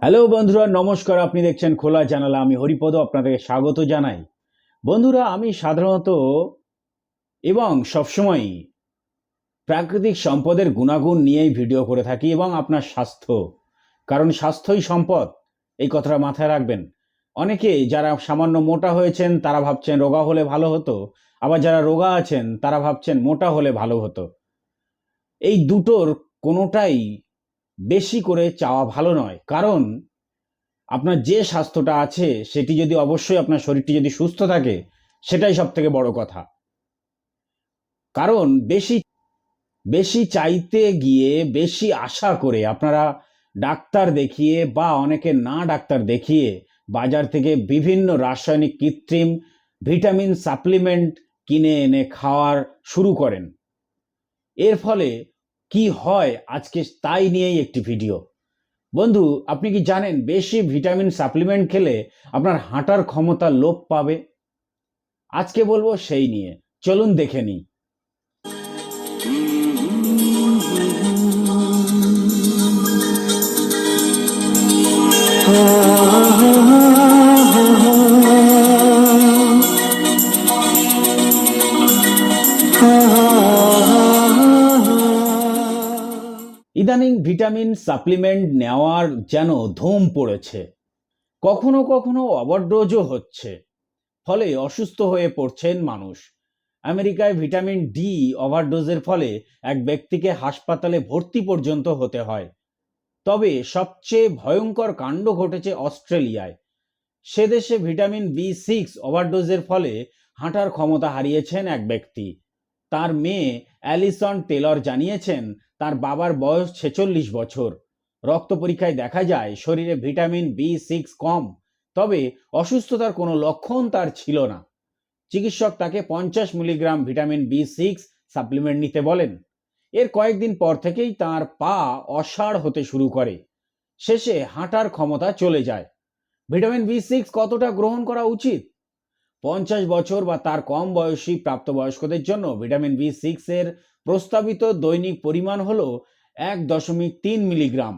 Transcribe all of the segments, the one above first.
Hello বন্ধুরা, নমস্কার। আপনি দেখছেন খোলা জানালা আমি হরিপদ আপনাদেরকে স্বাগত জানাই। বন্ধুরা, আমি সাধারণত এবং সবসময়ই প্রাকৃতিক সম্পদের গুণাগুণ নিয়েই ভিডিও করে থাকি এবং আপনার স্বাস্থ্য। কারণ স্বাস্থ্যই সম্পদ, এই কথাটা মাথায় রাখবেন। অনেকে যারা সামান্য মোটা হয়েছেন, তারা ভাবছেন রোগা হলে ভালো হতো। আবার যারা রোগা আছেন, তারা ভাবছেন মোটা হলে ভালো হতো। এই দুটোর কোনোটাই বেশি করে চাওয়া ভালো নয়। কারণ আপনার যে স্বাস্থ্যটা আছে, সেটি যদি অবশ্যই আপনার শরীরটি যদি সুস্থ থাকে, সেটাই সব থেকে বড় কথা। কারণ বেশি বেশি চাইতে গিয়ে বেশি আশা করে আপনারা ডাক্তার দেখিয়ে বা অনেকে না ডাক্তার দেখিয়ে বাজার থেকে বিভিন্ন রাসায়নিক কৃত্রিম ভিটামিন সাপ্লিমেন্ট কিনে এনে খাওয়ার শুরু করেন। এর ফলে কি হয় আজকে তাই নিয়েই একটি ভিডিও। বন্ধু, আপনি কি জানেন বেশি ভিটামিন সাপ্লিমেন্ট খেলে আপনার হাঁটার ক্ষমতা লোপ পাবে? আজকে বলব সেই নিয়ে। চলুন দেখে নিই। ইদানিং ভিটামিন সাপ্লিমেন্ট নেওয়ার যেন ধুম পড়েছে। কখনো কখনো ওভারডোজও হচ্ছে। ফলে অসুস্থ হয়ে পড়ছেন মানুষ। আমেরিকায় ভিটামিন ডি ওভারডোজের ফলে এক ব্যক্তিকে হাসপাতালে ভর্তি পর্যন্ত হতে হয়। তবে সবচেয়ে ভয়ঙ্কর কাণ্ড ঘটেছে অস্ট্রেলিয়ায়। সে দেশে ভিটামিন বি সিক্স ওভারডোজের ফলে হাঁটার ক্ষমতা হারিয়েছেন এক ব্যক্তি। তার মেয়ে অ্যালিসন টেলর জানিয়েছেন তার বাবার বয়স ছেচল্লিশ বছর। রক্ত পরীক্ষায় দেখা যায়, শরীরে ভিটামিন বি সিক্স কম, তবে অসুস্থতার কোনো লক্ষণ তার ছিল না। চিকিৎসক তাকে পঞ্চাশ milligram vitamin B six supplement নিতে বলেন। এর কয়েকদিন পর থেকেই তার পা অসাড় হতে শুরু করে। শেষে হাঁটার ক্ষমতা চলে যায়। ভিটামিন বি সিক্স কতটা গ্রহণ করা উচিত? পঞ্চাশ বছর বা তার কম বয়সী প্রাপ্তবয়স্কদের জন্য ভিটামিন বি সিক্স এর প্রস্তাবিত দৈনিক পরিমাণ হল এক দশমিক তিন মিলিগ্রাম।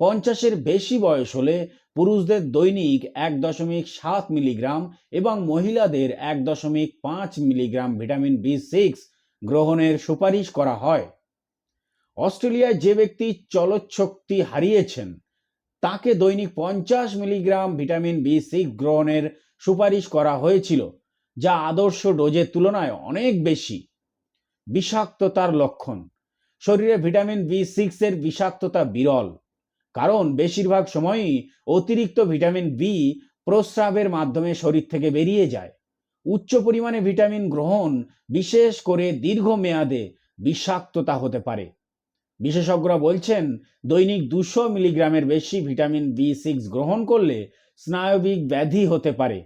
পঞ্চাশের বেশি বয়স হলে পুরুষদের দৈনিক এক দশমিক সাত মিলিগ্রাম এবং মহিলাদের এক দশমিক পাঁচ মিলিগ্রাম ভিটামিন বি সিক্স গ্রহণের সুপারিশ করা হয়। অস্ট্রেলিয়ায় যে ব্যক্তি চলচ্ছক্তি হারিয়েছেন, তাকে দৈনিক পঞ্চাশ মিলিগ্রাম ভিটামিন বি সিক্স গ্রহণের সুপারিশ করা হয়েছিল, যা আদর্শ ডোজের তুলনায় অনেক বেশি। বিষাক্ততার লক্ষণ। শরীরে ভিটামিন বি সিক্স এর বিষাক্ততা বিরল, কারণ বেশিরভাগ সময়ই অতিরিক্ত ভিটামিন বি প্রস্রাবের মাধ্যমে শরীর থেকে বেরিয়ে যায়। উচ্চ পরিমাণে ভিটামিন গ্রহণ বিশেষ করে দীর্ঘমেয়াদে বিষাক্ততা হতে পারে। বিশেষজ্ঞরা বলছেন, দৈনিক দুশো মিলিগ্রামের বেশি ভিটামিন বি সিক্স গ্রহণ করলে স্নায়বিক ব্যাধি হতে পারে।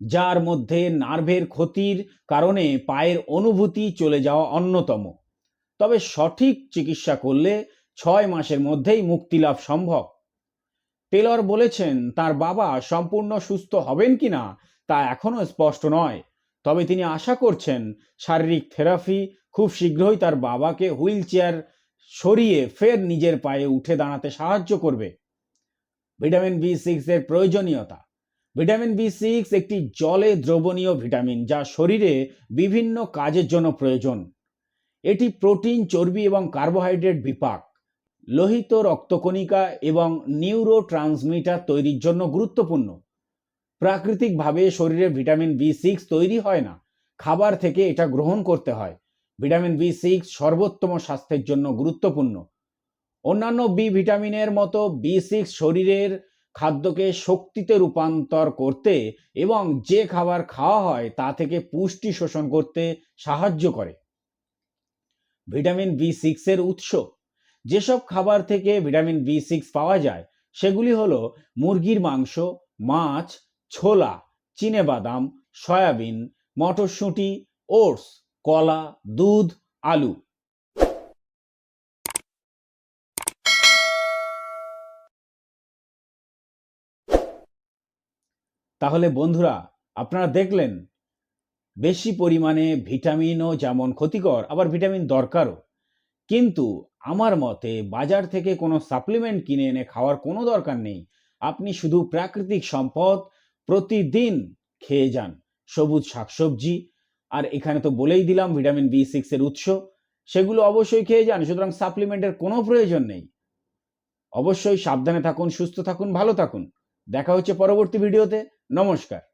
যার মধ্যে নার্ভের ক্ষতির কারণে পায়ের অনুভূতি চলে যাওয়া অন্যতম। তবে সঠিক চিকিৎসা করলে ছয় মাসের মধ্যেই মুক্তি লাভ সম্ভব। টেলর বলেছেন, তার বাবা সম্পূর্ণ সুস্থ হবেন কিনা তা এখনও স্পষ্ট নয়। তবে তিনি আশা করছেন, শারীরিক থেরাপি খুব শীঘ্রই তার বাবাকে হুইল চেয়ার সরিয়ে ফের নিজের পায়ে উঠে দাঁড়াতে সাহায্য করবে। ভিটামিন বি সিক্স এর প্রয়োজনীয়তা। ভিটামিন বি সিক্স একটি জলে দ্রবণীয় ভিটামিন যা শরীরে বিভিন্ন কাজের জন্য প্রয়োজন। এটি প্রোটিন, চর্বি এবং কার্বোহাইড্রেট বিপাক, লোহিত রক্তকণিকা এবং নিউরো ট্রান্সমিটার তৈরির জন্য গুরুত্বপূর্ণ। প্রাকৃতিকভাবে শরীরে ভিটামিন বি সিক্স তৈরি হয় না, খাবার থেকে এটা গ্রহণ করতে হয়। ভিটামিন বি সিক্স সর্বোত্তম স্বাস্থ্যের জন্য গুরুত্বপূর্ণ। অন্যান্য বি ভিটামিনের মতো বি সিক্স শরীরের খাদ্যকে শক্তিতে রূপান্তর করতে এবং যে খাবার খাওয়া হয় তা থেকে পুষ্টি শোষণ করতে সাহায্য করে। ভিটামিন বি সিক্সের উৎস। যেসব খাবার থেকে ভিটামিন বি সিক্স পাওয়া যায়, সেগুলি হলো মুরগির মাংস, মাছ, ছোলা বাদাম সয়াবিন, মটরশুঁটি, ওটস, কলা, দুধ, আলু। তাহলে বন্ধুরা, আপনারা দেখলেন, বেশি পরিমাণে ভিটামিনও যেমন ক্ষতিকর, আবার ভিটামিন দরকারও। কিন্তু আমার মতে বাজার থেকে কোনো সাপ্লিমেন্ট কিনে এনে খাওয়ার কোনো দরকার নেই। আপনি শুধু প্রাকৃতিক সম্পদ প্রতিদিন খেয়ে যান। সবুজ শাকসবজি, আর এখানে তো বলেই দিলাম ভিটামিন বি সিক্সের উৎস, সেগুলো অবশ্যই খেয়ে যান, সুতরাং সাপ্লিমেন্টের কোনো প্রয়োজন নেই। অবশ্যই সাবধানে থাকুন, সুস্থ থাকুন, ভালো থাকুন। দেখা হচ্ছে পরবর্তী ভিডিওতে। নমস্কার।